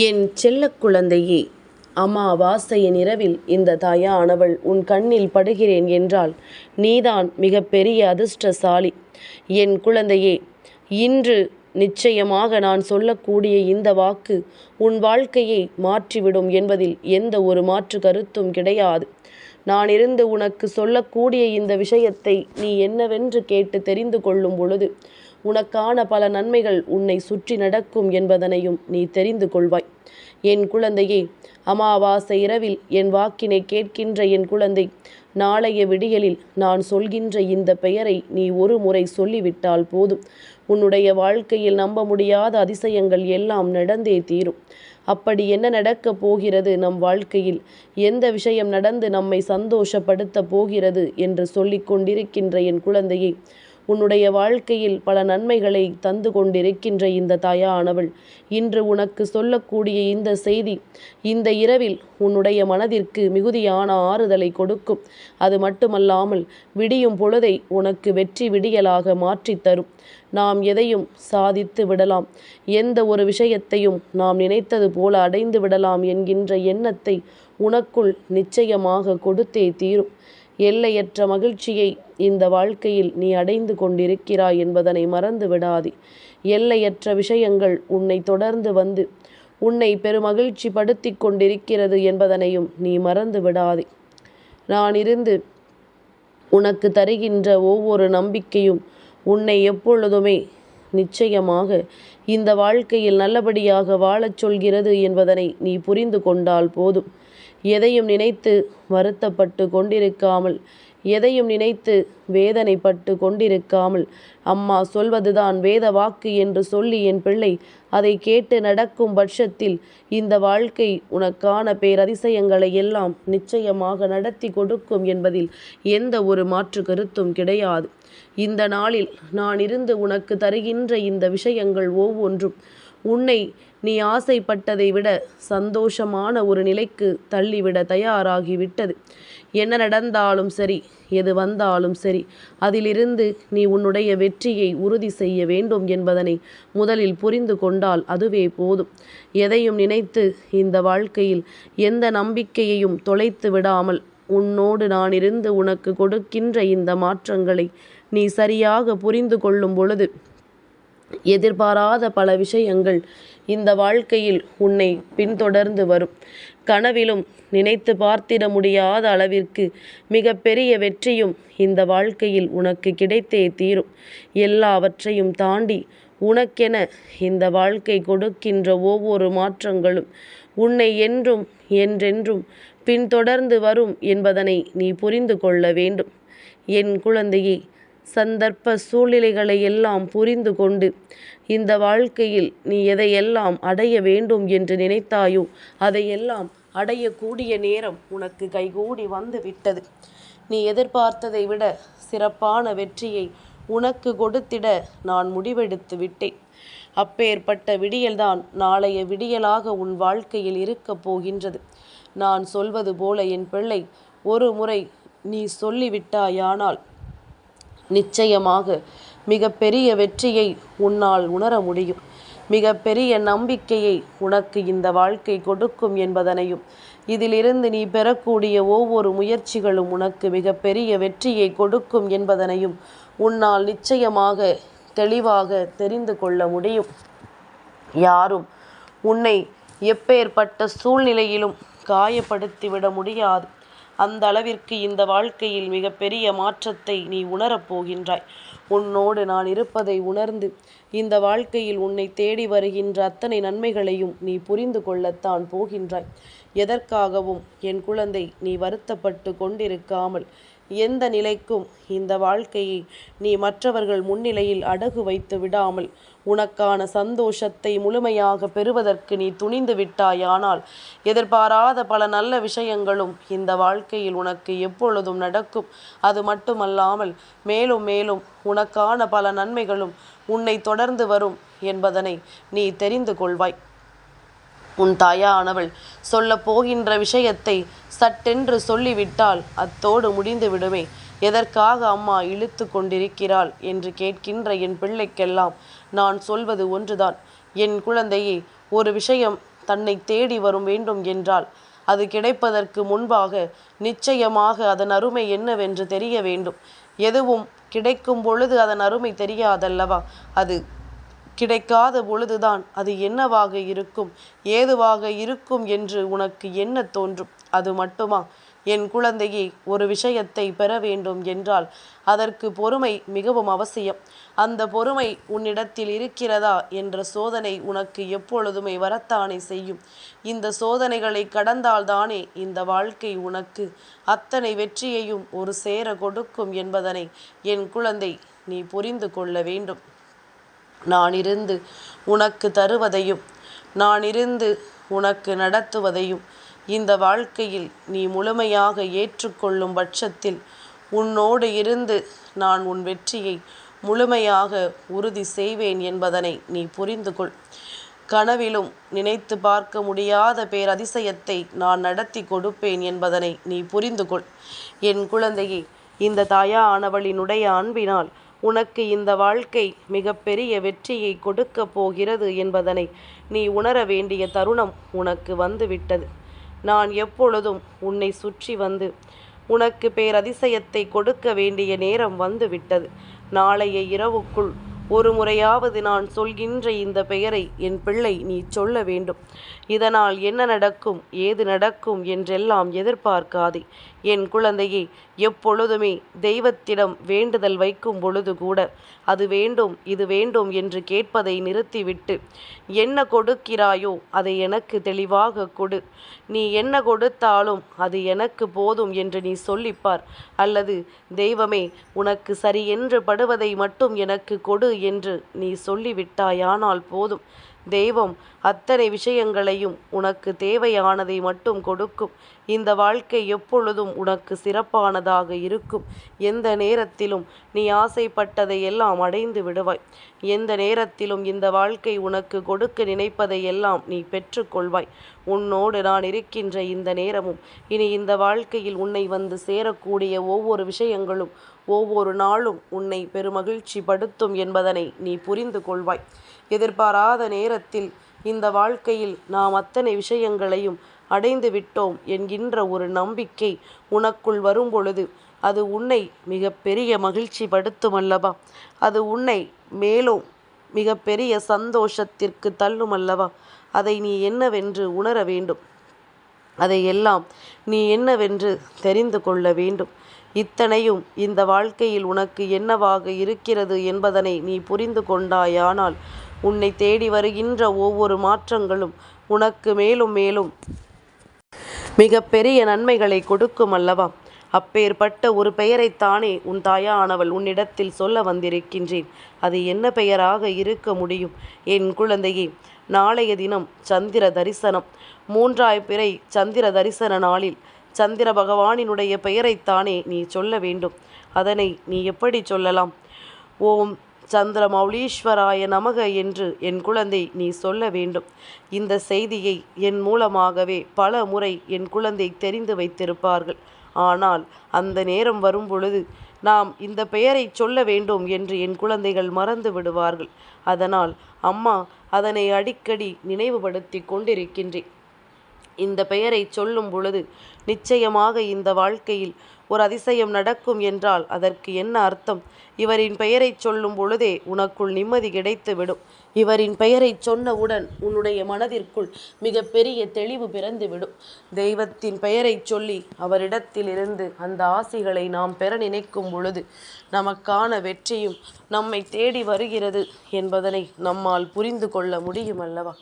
என் செல்ல குழந்தையே அமாவாசையின் இரவில் இந்த தாயானவள் உன் கண்ணில் படுகிறேன் என்றால் நீதான் மிகப்பெரிய அதிர்ஷ்டசாலி. என் குழந்தையே இன்று நிச்சயமாக நான் சொல்லக்கூடிய இந்த வாக்கு உன் வாழ்க்கையை மாற்றிவிடும் என்பதில் எந்த ஒரு மாற்று கருத்தும் கிடையாது. நான் இருந்து உனக்கு சொல்லக்கூடிய இந்த விஷயத்தை நீ என்னவென்று கேட்டு தெரிந்து கொள்ளும் பொழுது உனக்கான பல நன்மைகள் உன்னை சுற்றி நடக்கும் என்பதனையும் நீ தெரிந்து கொள்வாய். என் குழந்தையே அமாவாசை இரவில் என் வாக்கினை கேட்கின்ற என் குழந்தை நாளைய விடியலில் நான் சொல்கின்ற இந்த பெயரை நீ ஒரு முறை சொல்லிவிட்டால் போதும். உன்னுடைய வாழ்க்கையில் நம்ப முடியாத அதிசயங்கள் எல்லாம் நடந்தே தீரும். அப்படி என்ன நடக்கப் போகிறது நம் வாழ்க்கையில்? எந்த விஷயம் நடந்து நம்மை சந்தோஷப்படுத்த போகிறது என்று சொல்லிக் கொண்டிருக்கின்ற என் குழந்தையை உன்னுடைய வாழ்க்கையில் பல நன்மைகளை தந்து கொண்டிருக்கின்ற இந்த தாயானவள் இன்று உனக்கு சொல்லக்கூடிய இந்த செய்தி இந்த இரவில் உன்னுடைய மனதிற்கு மிகுதியான ஆறுதலை கொடுக்கும். அது மட்டுமல்லாமல் விடியும் பொழுதை உனக்கு வெற்றி விடியலாக மாற்றித் தரும். நாம் எதையும் சாதித்து விடலாம். எந்த ஒரு விஷயத்தையும் நாம் நினைத்தது போல அடைந்து விடலாம் என்கின்ற எண்ணத்தை உனக்குள் நிச்சயமாக கொடுத்தே தீரும். எல்லையற்ற மகிழ்ச்சியை இந்த வாழ்க்கையில் நீ அடைந்து கொண்டிருக்கிறாய் என்பதனை மறந்து விடாதே. எல்லையற்ற விஷயங்கள் உன்னை தொடர்ந்து வந்து உன்னை பெருமகிழ்ச்சி படுத்தி கொண்டிருக்கிறது என்பதனையும் நீ மறந்து விடாதே. நான் இருந்து உனக்கு தருகின்ற ஒவ்வொரு நம்பிக்கையும் உன்னை எப்பொழுதுமே நிச்சயமாக இந்த வாழ்க்கையில் நல்லபடியாக வாழச் சொல்கிறது என்பதனை நீ புரிந்து கொண்டால் போதும். எதையும் நினைத்து வருத்தப்பட்டு கொண்டிருக்காமல் எதையும் நினைத்து வேதனைப்பட்டு கொண்டிருக்காமல் அம்மா சொல்வதுதான் வேத வாக்கு என்று சொல்லி என் பிள்ளை அதை கேட்டு நடக்கும் பட்சத்தில் இந்த வாழ்க்கை உனக்கான பேரதிசயங்களை எல்லாம் நிச்சயமாக நடத்தி கொடுக்கும் என்பதில் எந்த ஒரு மாற்று கருத்தும் கிடையாது. இந்த நாளில் நான் இருந்து உனக்கு தருகின்ற இந்த விஷயங்கள் ஒவ்வொன்றும் உன்னை நீ ஆசைப்பட்டதை விட சந்தோஷமான ஒரு நிலைக்கு தள்ளிவிட தயாராகிவிட்டது. என்ன நடந்தாலும் சரி எது வந்தாலும் சரி அதிலிருந்து நீ உன்னுடைய வெற்றியை உறுதி செய்ய வேண்டும் என்பதனை முதலில் புரிந்து கொண்டால் அதுவே போதும். எதையும் நினைத்து இந்த வாழ்க்கையில் எந்த நம்பிக்கையையும் தொலைத்து விடாமல் உன்னோடு நான் இருந்து உனக்கு கொடுக்கின்ற இந்த மாற்றங்களை நீ சரியாக புரிந்து கொள்ளும் பொழுது எதிர்பாராத பல விஷயங்கள் இந்த வாழ்க்கையில் உன்னை பின்தொடர்ந்து வரும். கனவிலும் நினைத்து பார்த்திட முடியாத அளவிற்கு மிகப்பெரிய வெற்றியும் இந்த வாழ்க்கையில் உனக்கு கிடைத்தே தீரும். எல்லாவற்றையும் தாண்டி உனக்கென இந்த வாழ்க்கை கொடுக்கின்ற ஒவ்வொரு மாற்றங்களும் உன்னை என்றும் என்றென்றும் பின்தொடர்ந்து வரும் என்பதனை நீ புரிந்து கொள்ள வேண்டும். என் குழந்தையே சந்தர்ப்ப சூழ்நிலைகளை எல்லாம் புரிந்து கொண்டு இந்த வாழ்க்கையில் நீ எதையெல்லாம் அடைய வேண்டும் என்று நினைத்தாயோ அதையெல்லாம் அடையக்கூடிய நேரம் உனக்கு கைகூடி வந்து விட்டது. நீ எதிர்பார்த்ததை விட சிறப்பான வெற்றியை உனக்கு கொடுத்திட நான் முடிவெடுத்து விட்டேன். அப்பேற்பட்ட விடியல்தான் நாளைய விடியலாக உன் வாழ்க்கையில் இருக்கப் போகின்றது. நான் சொல்வது போல என் பிள்ளை ஒரு முறை நீ சொல்லிவிட்டாயானால் நிச்சயமாக மிக பெரிய வெற்றியை உன்னால் உணர முடியும். மிக பெரிய நம்பிக்கையை உனக்கு இந்த வாழ்க்கை கொடுக்கும் என்பதனையும் இதிலிருந்து நீ பெறக்கூடிய ஒவ்வொரு முயற்சிகளும் உனக்கு மிக பெரிய வெற்றியை கொடுக்கும் என்பதனையும் உன்னால் நிச்சயமாக தெளிவாக தெரிந்து கொள்ள முடியும். யாரும் உன்னை எப்பேற்பட்ட சூழ்நிலையிலும் காயப்படுத்திவிட முடியாது. அந்த அளவிற்கு இந்த வாழ்க்கையில் மிகப்பெரிய மாற்றத்தை நீ உணரப் போகின்றாய். உன்னோடு நான் இருப்பதை உணர்ந்து இந்த வாழ்க்கையில் உன்னை தேடி வருகின்ற அத்தனை நன்மைகளையும் நீ புரிந்து கொள்ளத்தான் போகின்றாய். எதற்காகவும் என் குழந்தை நீ வருத்தப்பட்டு கொண்டிருக்காமல் எந்த நிலைக்கும் இந்த வாழ்க்கையை நீ மற்றவர்கள் முன்னிலையில் அடகு வைத்து விடாமல் உனக்கான சந்தோஷத்தை முழுமையாக பெறுவதற்கு நீ துணிந்து விட்டாயானால் எதிர்பாராத பல நல்ல விஷயங்களும் இந்த வாழ்க்கையில் உனக்கு எப்பொழுதும் நடக்கும். அது மட்டுமல்லாமல் மேலும் மேலும் உனக்கான பல நன்மைகளும் உன்னை தொடர்ந்து வரும் என்பதனை நீ தெரிந்து கொள்வாய். உன் தாயானவள் சொல்லப் போகின்ற விஷயத்தை சட்டென்று சொல்லிவிட்டால் அத்தோடு முடிந்து விடுமே எதற்காக அம்மா இழுத்து கொண்டிருக்கிறாள் என்று கேட்கின்ற என் பிள்ளைக்கெல்லாம் நான் சொல்வது ஒன்றுதான். என் குழந்தையே ஒரு விஷயம் தன்னை தேடி வரும் வேண்டும் என்றால் அது கிடைப்பதற்கு முன்பாக நிச்சயமாக அதன் அருமை என்னவென்று தெரிய வேண்டும். எதுவும் கிடைக்கும் பொழுது அதன் அருமை தெரியாதல்லவா? அது கிடைக்காத பொழுதுதான் அது என்னவாக இருக்கும் ஏதுவாக இருக்கும் என்று உனக்கு என்ன தோன்றும்? அது மட்டுமா? என் குழந்தையே ஒரு விஷயத்தை பெற வேண்டும் என்றால் அதற்கு பொறுமை மிகவும் அவசியம். அந்த பொறுமை உன்னிடத்தில் இருக்கிறதா என்ற சோதனை உனக்கு எப்பொழுதுமே வரத்தானே செய்யும். இந்த சோதனைகளை கடந்தால்தானே இந்த வாழ்க்கை உனக்கு அத்தனை வெற்றியையும் ஒரு சேர கொடுக்கும் என்பதனை என் குழந்தை நீ புரிந்து கொள்ள வேண்டும். நான் இருந்து உனக்கு தருவதையும் நான் இருந்து உனக்கு நடத்துவதையும் இந்த வாழ்க்கையில் நீ முழுமையாக ஏற்றுக்கொள்ளும் பட்சத்தில் உன்னோடு இருந்து நான் உன் வெற்றியை முழுமையாக உறுதி செய்வேன் என்பதனை நீ புரிந்து கொள். கனவிலும் நினைத்து பார்க்க முடியாத பேரதிசயத்தை நான் நடத்தி கொடுப்பேன் என்பதனை நீ புரிந்து கொள். என் குழந்தையே இந்த தாயானவளினுடைய அன்பினால் உனக்கு இந்த வாழ்க்கை மிகப்பெரிய வெற்றியை கொடுக்கப் போகிறது என்பதனை நீ உணர வேண்டிய தருணம் உனக்கு வந்துவிட்டது. நான் எப்பொழுதும் உன்னை சுற்றி வந்து உனக்கு பேரதிசயத்தை கொடுக்க வேண்டிய நேரம் வந்துவிட்டது. நாளைய இரவுக்குள் ஒரு முறையாவது நான் சொல்கின்ற இந்த பெயரை என் பிள்ளை நீ சொல்ல வேண்டும். இதனால் என்ன நடக்கும் ஏது நடக்கும் என்றெல்லாம் எதிர்பார்க்காதே. என் குழந்தையே எப்பொழுதுமே தெய்வத்திடம் வேண்டுதல் வைக்கும் பொழுது கூட அது வேண்டும் இது வேண்டும் என்று கேட்பதை நிறுத்திவிட்டு என்ன கொடுக்கிறாயோ அதை எனக்கு தெளிவாக கொடு. நீ என்ன கொடுத்தாலும் அது எனக்கு போதும் என்று நீ சொல்லிப்பார். அல்லது தெய்வமே உனக்கு சரி என்று படுவதை மட்டும் எனக்கு கொடு என்று நீ சொல்லிவிட்டாயானால் போதும். தெய்வம் அத்தனை விஷயங்களையும் உனக்கு தேவையானதை மட்டும் கொடுக்கும். இந்த வாழ்க்கை எப்பொழுதும் உனக்கு சிறப்பானதாக இருக்கும். எந்த நேரத்திலும் நீ ஆசைப்பட்டதை எல்லாம் அடைந்து விடுவாய். எந்த நேரத்திலும் இந்த வாழ்க்கை உனக்கு கொடுக்க நினைப்பதை எல்லாம் நீ பெற்றுக்கொள்வாய். உன்னோடு நான் இருக்கின்ற இந்த நேரமும் இனி இந்த வாழ்க்கையில் உன்னை வந்து சேரக்கூடிய ஒவ்வொரு விஷயங்களும் ஒவ்வொரு நாளும் உன்னை பெருமகிழ்ச்சி படுத்தும் என்பதனை நீ புரிந்து கொள்வாய். எதிர்பாராத நேரத்தில் இந்த வாழ்க்கையில் நாம் அத்தனை விஷயங்களையும் அடைந்து விட்டோம் என்கின்ற ஒரு நம்பிக்கை உனக்குள் வரும் பொழுது அது உன்னை மிக பெரிய மகிழ்ச்சி படுத்தும் அல்லவா? அது உன்னை மேலும் மிக பெரிய சந்தோஷத்திற்கு தள்ளும் அல்லவா? அதை நீ என்னவென்று உணர வேண்டும். அதையெல்லாம் நீ என்னவென்று தெரிந்து கொள்ள வேண்டும். இத்தனையும் இந்த வாழ்க்கையில் உனக்கு என்னவாக இருக்கிறது என்பதனை நீ புரிந்து கொண்டாயானால் உன்னை தேடி வருகின்ற ஒவ்வொரு மாற்றங்களும் உனக்கு மேலும் மேலும் மிகப்பெரிய நன்மைகளை கொடுக்கும் அல்லவா? அப்பேற்பட்ட ஒரு பெயரைத்தானே உன் தாயானவள் உன்னிடத்தில் சொல்ல வந்திருக்கின்றேன். அது என்ன பெயராக இருக்க முடியும்? என் குழந்தையே நாளைய தினம் சந்திர தரிசனம். மூன்றாய் பிறை சந்திர தரிசன நாளில் சந்திர பகவானினுடைய பெயரைத்தானே நீ சொல்ல வேண்டும். அதனை நீ எப்படி சொல்லலாம்? ஓம் சந்திரமௌலீஸ்வராய நமக என்று என் குழந்தை நீ சொல்ல வேண்டும். இந்த செய்தியை என் மூலமாகவே பல முறை என் குழந்தை தெரிந்து வைத்திருப்பார்கள். ஆனால் அந்த நேரம் வரும் பொழுது நாம் இந்த பெயரை சொல்ல வேண்டும் என்று என் குழந்தைகள் மறந்து விடுவார்கள். அதனால் அம்மா அதனை அடிக்கடி நினைவுபடுத்தி கொண்டிருக்கின்றேன். இந்த பெயரை சொல்லும் பொழுது நிச்சயமாக இந்த வாழ்க்கையில் ஒரு அதிசயம் நடக்கும் என்றால் அதற்கு என்ன அர்த்தம்? இவரின் பெயரைச் சொல்லும் பொழுதே உனக்குள் நிம்மதி கிடைத்துவிடும். இவரின் பெயரைச் சொன்னவுடன் உன்னுடைய மனதிற்குள் மிக பெரிய தெளிவு பிறந்துவிடும். தெய்வத்தின் பெயரைச் சொல்லி அவரிடத்திலிருந்து அந்த ஆசிகளை நாம் பெற நினைக்கும் பொழுது நமக்கான வெற்றியும் நம்மை தேடி வருகிறது என்பதனை நம்மால் புரிந்து கொள்ள முடியும் அல்லவா?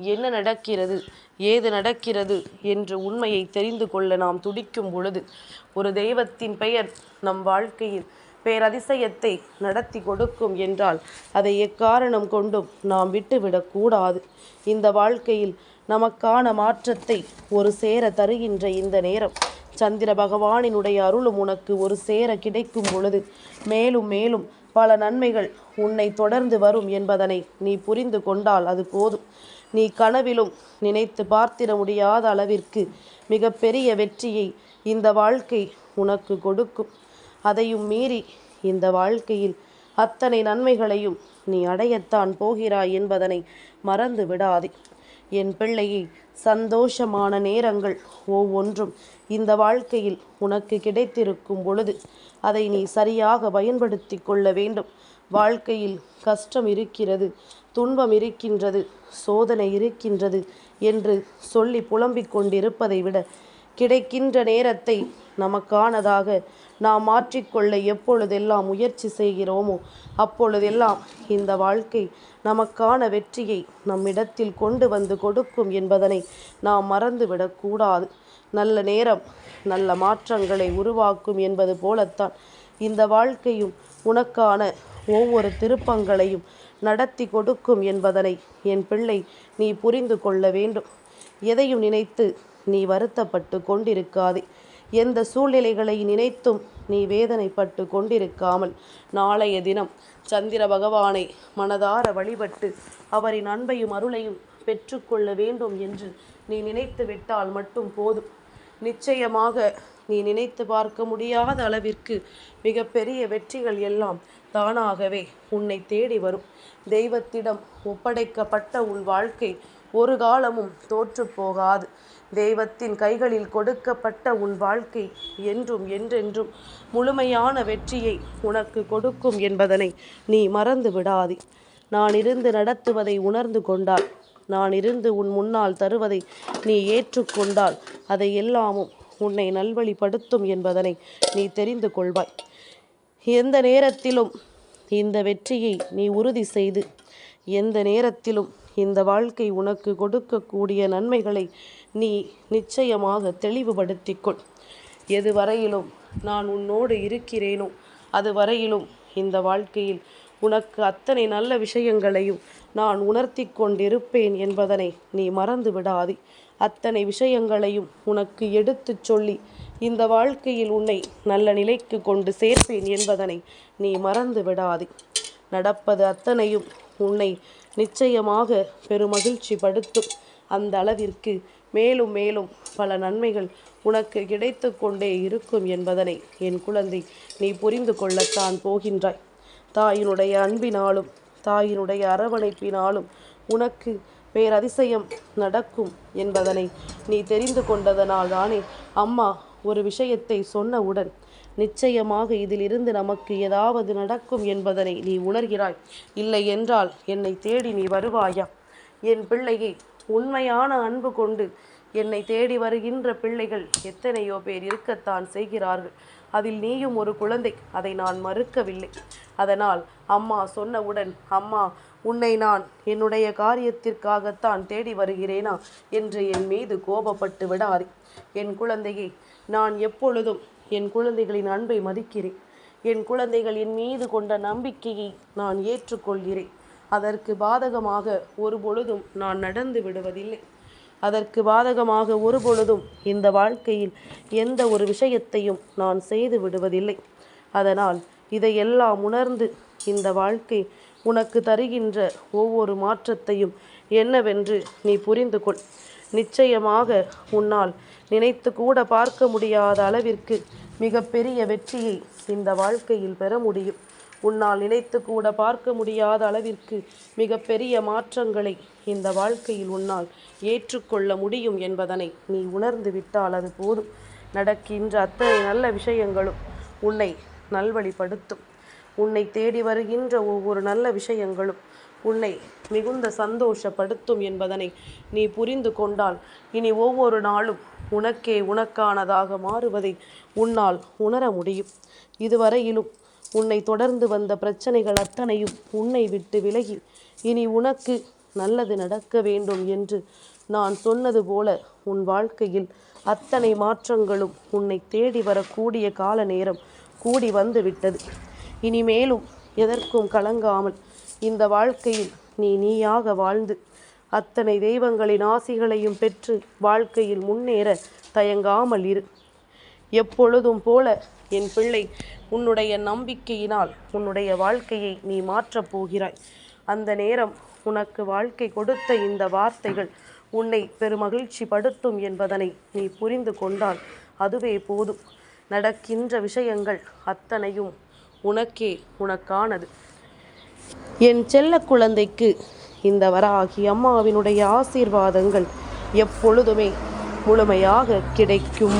என்ன நடக்கிறது? ஏது நடக்கிறது? என்று உண்மையை தெரிந்து கொள்ள நாம் துடிக்கும் பொழுது ஒரு தெய்வத்தின் பெயர் நம் வாழ்க்கையில் பேரதிசயத்தை நடத்தி கொடுக்கும் என்றால் அதை எக்காரணம் கொண்டும் நாம் விட்டுவிடக்கூடாது இந்த வாழ்க்கையில் நமக்கான மாற்றத்தை ஒரு சேர தருகின்ற இந்த நேரம். சந்திர பகவானினுடைய அருளும் உனக்கு ஒரு சேர கிடைக்கும் பொழுது மேலும் மேலும் பல நன்மைகள் உன்னை தொடர்ந்து வரும் என்பதனை நீ புரிந்து கொண்டால் அது போதும். நீ கனவிலும் நினைத்து பார்த்திட முடியாத அளவிற்கு மிகப்பெரிய வெற்றியை இந்த வாழ்க்கை உனக்கு கொடுக்கும். அதையும் மீறி இந்த வாழ்க்கையில் அத்தனை நன்மைகளையும் நீ அடையத்தான் போகிறாய் என்பதனை மறந்து விடாதே. என் பிள்ளையை சந்தோஷமான நேரங்கள் ஒவ்வொன்றும் இந்த வாழ்க்கையில் உனக்கு கிடைத்திருக்கும் பொழுது அதை நீ சரியாக பயன்படுத்தி கொள்ள வேண்டும். வாழ்க்கையில் கஷ்டம் இருக்கிறது துன்பம் இருக்கின்றது சோதனை இருக்கின்றது என்று சொல்லி புலம்பிக் கொண்டிருப்பதை விட கிடைக்கின்ற நேரத்தை நமக்கானதாக நாம் மாற்றிக்கொள்ள எப்பொழுதெல்லாம் முயற்சி செய்கிறோமோ அப்பொழுதெல்லாம் இந்த வாழ்க்கை நமக்கான வெற்றியை நம்மிடத்தில் கொண்டு வந்து கொடுக்கும் என்பதனை நாம் மறந்துவிடக்கூடாது நல்ல நேரம் நல்ல மாற்றங்களை உருவாக்கும் என்பது போலத்தான் இந்த வாழ்க்கையும் உனக்கான ஒவ்வொரு திருப்பங்களையும் நடத்தி கொடுக்கும் என்பதனை என் பிள்ளை நீ புரிந்து கொள்ள வேண்டும். எதையும் நினைத்து நீ வருத்தப்பட்டு கொண்டிருக்காதே. எந்த சூழ்நிலைகளை நினைத்தும் நீ வேதனைப்பட்டு கொண்டிருக்காமல் நாளைய தினம் சந்திர பகவானை மனதார வழிபட்டு அவரின் அன்பையும் அருளையும் பெற்றுக்கொள்ள வேண்டும் என்று நீ நினைத்து விட்டால் மட்டும் போதும். நிச்சயமாக நீ நினைத்து பார்க்க முடியாத அளவிற்கு மிகப்பெரிய வெற்றிகள் எல்லாம் தானாகவே உன்னை தேடி வரும். தெய்வத்திடம் ஒப்படைக்கப்பட்ட உன் வாழ்க்கை ஒரு காலமும் தோற்று போகாது. தெய்வத்தின் கைகளில் கொடுக்கப்பட்ட உன் வாழ்க்கை என்றும் என்றென்றும் முழுமையான வெற்றியை உனக்கு கொடுக்கும் என்பதனை நீ மறந்து விடாதே. நான் இருந்து நடத்துவதை உணர்ந்து கொண்டால் நான் இருந்து உன் முன்னால் தருவதை நீ ஏற்றுக்கொண்டால் அதை எல்லாமும் உன்னை நல்வழிப்படுத்தும் என்பதனை நீ தெரிந்து கொள்வாய். எந்த நேரத்திலும் இந்த வெற்றியை நீ உறுதி செய்து எந்த நேரத்திலும் இந்த வாழ்க்கை உனக்கு கொடுக்கக்கூடிய நன்மைகளை நீ நிச்சயமாக தெளிவுபடுத்திக்கொள். எது வரையிலும் நான் உன்னோடு இருக்கிறேனோ அது வரையிலும் இந்த வாழ்க்கையில் உனக்கு அத்தனை நல்ல விஷயங்களையும் நான் உணர்த்தி கொண்டிருப்பேன் என்பதனை நீ மறந்து விடாதே அத்தனை விஷயங்களையும் உனக்கு எடுத்துச் சொல்லி இந்த வாழ்க்கையில் உன்னை நல்ல நிலைக்கு கொண்டு சேர்ப்பேன் என்பதனை நீ மறந்து விடாதே. நடப்பது அத்தனையும் உன்னை நிச்சயமாக பெருமகிழ்ச்சி படுத்தும். அந்த அளவிற்கு மேலும் மேலும் பல நன்மைகள் உனக்கு கிடைத்து கொண்டே இருக்கும் என்பதனை என் குழந்தை நீ புரிந்து கொள்ளத்தான் போகின்றாய். தாயினுடைய அன்பினாலும் தாயினுடைய அரவணைப்பினாலும் உனக்கு பேரதிசயம் நடக்கும் என்பதனை நீ தெரிந்து கொண்டதனால் தானே. அம்மா ஒரு விஷயத்தை சொன்னவுடன் நிச்சயமாக இதிலிருந்து நமக்கு ஏதாவது நடக்கும் என்பதனை நீ உணர்கிறாய். இல்லை என்றால் என்னை தேடி நீ வருவாயா? என் பிள்ளையை உண்மையான அன்பு கொண்டு என்னை தேடி வருகின்ற பிள்ளைகள் எத்தனையோ பேர் இருக்கத்தான் செய்கிறார்கள். அதில் நீயும் ஒரு குழந்தை. அதை நான் மறுக்கவில்லை. அதனால் அம்மா சொன்னவுடன் அம்மா உன்னை நான் என்னுடைய காரியத்திற்காகத்தான் தேடி வருகிறேனா? என்று என் மீது கோபப்பட்டு விடாதே. என் குழந்தையை நான் எப்பொழுதும் என் குழந்தைகளின் அன்பை மதிக்கிறேன். என் குழந்தைகள் என் மீது கொண்ட நம்பிக்கையை நான் ஏற்றுக்கொள்கிறேன். அதற்கு பாதகமாக ஒரு பொழுதும் நான் நடந்து விடுவதில்லை. அதற்கு பாதகமாக ஒரு பொழுதும் இந்த வாழ்க்கையில் எந்த ஒரு விஷயத்தையும் நான் செய்து விடுவதில்லை. அதனால் இதையெல்லாம் உணர்ந்து இந்த வாழ்க்கை உனக்கு தருகின்ற ஒவ்வொரு மாற்றத்தையும் என்னவென்று நீ புரிந்து கொள். நிச்சயமாக உன்னால் நினைத்து கூட பார்க்க முடியாத அளவிற்கு மிகப்பெரிய வெற்றியை இந்த வாழ்க்கையில் பெற முடியும். உன்னால் நினைத்து கூட பார்க்க முடியாத அளவிற்கு மிகப்பெரிய மாற்றங்களை இந்த வாழ்க்கையில் உன்னால் ஏற்றுக்கொள்ள முடியும் என்பதனை நீ உணர்ந்து விட்டால் அது போதும். நடக்கின்ற அத்தனை நல்ல விஷயங்களும் உன்னை நல்வழிப்படுத்தும். உன்னை தேடி வருகின்ற ஒவ்வொரு நல்ல விஷயங்களும் உன்னை மிகுந்த சந்தோஷப்படுத்தும் என்பதனை நீ புரிந்து கொண்டால் இனி ஒவ்வொரு நாளும் உனக்கே உனக்கானதாக மாறுவதை உன்னால் உணர முடியும். இதுவரையிலும் உன்னை தொடர்ந்து வந்த பிரச்சனைகள் அத்தனையும் உன்னை விட்டு விலகி. இனி உனக்கு நல்லது நடக்க வேண்டும் என்று நான் சொன்னது போல உன் வாழ்க்கையில் அத்தனை மாற்றங்களும் உன்னை தேடி வரக்கூடிய கால நேரம் கூடி வந்து விட்டது. இனிமேலும் எதற்கும் கலங்காமல் இந்த வாழ்க்கையில் நீ நீயாக வாழ்ந்து அத்தனை தெய்வங்களின் ஆசிகளையும் பெற்று வாழ்க்கையில் முன்னேற தயங்காமல் இரு. எப்பொழுதும் போல என் பிள்ளை உன்னுடைய நம்பிக்கையினால் உன்னுடைய வாழ்க்கையை நீ மாற்றப் போகிறாய். அந்த நேரம் உனக்கு வாழ்க்கை கொடுத்த இந்த வார்த்தைகள் உன்னை பெருமகிழ்ச்சி படுத்தும் என்பதனை நீ புரிந்து கொண்டால் அதுவே போதும். நடக்கின்ற விஷயங்கள் அத்தனையும் உனக்கே உனக்கானது. என் செல்ல குழந்தைக்கு இந்த வராகி அம்மாவினுடைய ஆசீர்வாதங்கள் எப்பொழுதுமே முழுமையாக கிடைக்கும்.